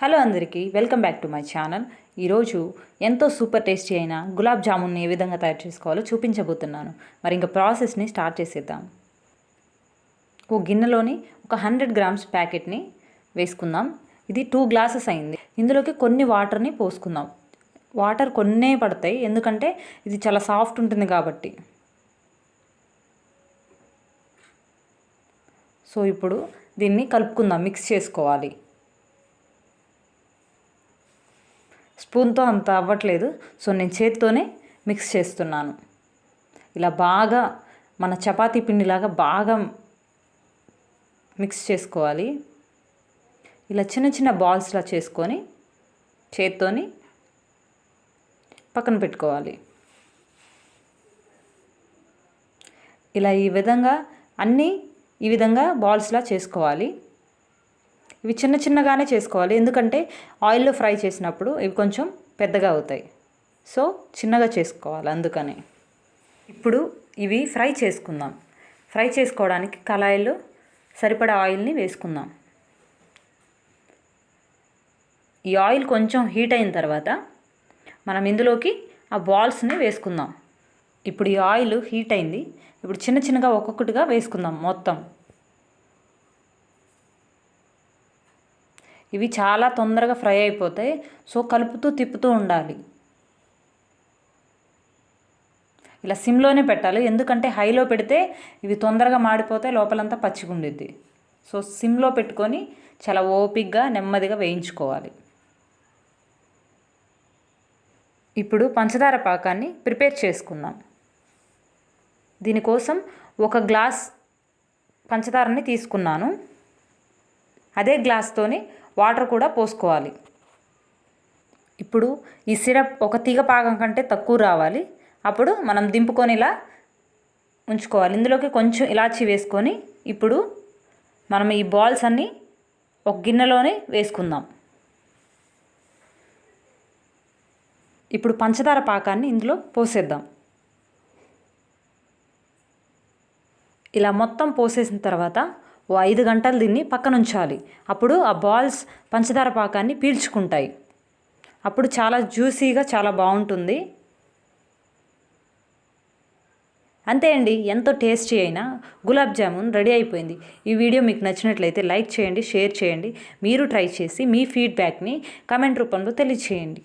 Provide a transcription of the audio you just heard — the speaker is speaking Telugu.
హలో అందరికీ welcome back to my channel. ఈరోజు ఎంతో సూపర్ టేస్టీ అయిన గులాబ్ జామున్ని ఏ విధంగా తయారు చేసుకోవాలో చూపించబోతున్నాను. మరి ఇంకా ప్రాసెస్ని స్టార్ట్ చేసేద్దాం. ఓ గిన్నెలోని ఒక హండ్రెడ్ గ్రామ్స్ ప్యాకెట్ని వేసుకుందాం. ఇది టూ గ్లాసెస్ అయింది. ఇందులోకి కొన్ని వాటర్ని పోసుకుందాం. వాటర్ కొన్నే పడతాయి ఎందుకంటే ఇది చాలా సాఫ్ట్ ఉంటుంది కాబట్టి. సో ఇప్పుడు దీన్ని కలుపుకుందాం మిక్స్ చేసుకోవాలి. స్పూన్తో అంత అవ్వట్లేదు. సో నేను చేత్తోనే మిక్స్ చేస్తున్నాను. ఇలా బాగా మన చపాతీ పిండిలాగా బాగా మిక్స్ చేసుకోవాలి. ఇలా చిన్న చిన్న బాల్స్లా చేసుకొని చేత్తోని పక్కన పెట్టుకోవాలి. ఇలా ఈ విధంగా అన్నీ ఈ విధంగా బాల్స్లా చేసుకోవాలి. ఇవి చిన్న చిన్నగానే చేసుకోవాలి. ఎందుకంటే ఆయిల్లో ఫ్రై చేసినప్పుడు ఇవి కొంచెం పెద్దగా అవుతాయి. సో చిన్నగా చేసుకోవాలి అందుకని. ఇప్పుడు ఇవి ఫ్రై చేసుకుందాం. ఫ్రై చేసుకోవడానికి కళాయిలో సరిపడా ఆయిల్ని వేసుకుందాం. ఈ ఆయిల్ కొంచెం హీట్ అయిన తర్వాత మనం ఇందులోకి ఆ బాల్స్ని వేసుకుందాం. ఇప్పుడు ఈ ఆయిల్ హీట్ అయింది. ఇప్పుడు చిన్న చిన్నగా ఒక్కొక్కటిగా వేసుకుందాం మొత్తం. ఇవి చాలా తొందరగా ఫ్రై అయిపోతాయి. సో కలుపుతూ తిప్పుతూ ఉండాలి. ఇలా సిమ్లోనే పెట్టాలి. ఎందుకంటే హైలో పెడితే ఇవి తొందరగా మాడిపోతే లోపలంతా పచ్చిగుండిద్ది. సో సిమ్లో పెట్టుకొని చాలా ఓపిక్గా నెమ్మదిగా వేయించుకోవాలి. ఇప్పుడు పంచదార పాకాన్ని ప్రిపేర్ చేసుకుందాం. దీనికోసం ఒక గ్లాస్ పంచదారని తీసుకున్నాను. అదే గ్లాస్తోని వాటర్ కూడా పోసుకోవాలి. ఇప్పుడు ఈ సిరప్ ఒక తీగ పాకం కంటే తక్కువ రావాలి. అప్పుడు మనం దింపుకొని ఇలా ఉంచుకోవాలి. ఇందులోకి కొంచెం ఇలాచి వేసుకొని ఇప్పుడు మనం ఈ బాల్స్ అన్నీ ఒక గిన్నెలోనే వేసుకుందాం. ఇప్పుడు పంచదార పాకాన్ని ఇందులో పోసేద్దాం. ఇలా మొత్తం పోసేసిన తర్వాత ఓ ఐదు గంటలు దీన్ని పక్కన ఉంచాలి అప్పుడు ఆ బాల్స్ పంచదార పాకాన్ని పీల్చుకుంటాయి. అప్పుడు చాలా జ్యూసీగా చాలా బాగుంటుంది. అంతే అండి ఎంతో టేస్టీ అయినా గులాబ్ జామున్ రెడీ అయిపోయింది. ఈ వీడియో మీకు నచ్చినట్లయితే లైక్ చేయండి షేర్ చేయండి. మీరు ట్రై చేసి మీ ఫీడ్బ్యాక్ని కమెంట్ రూపంలో తెలియచేయండి.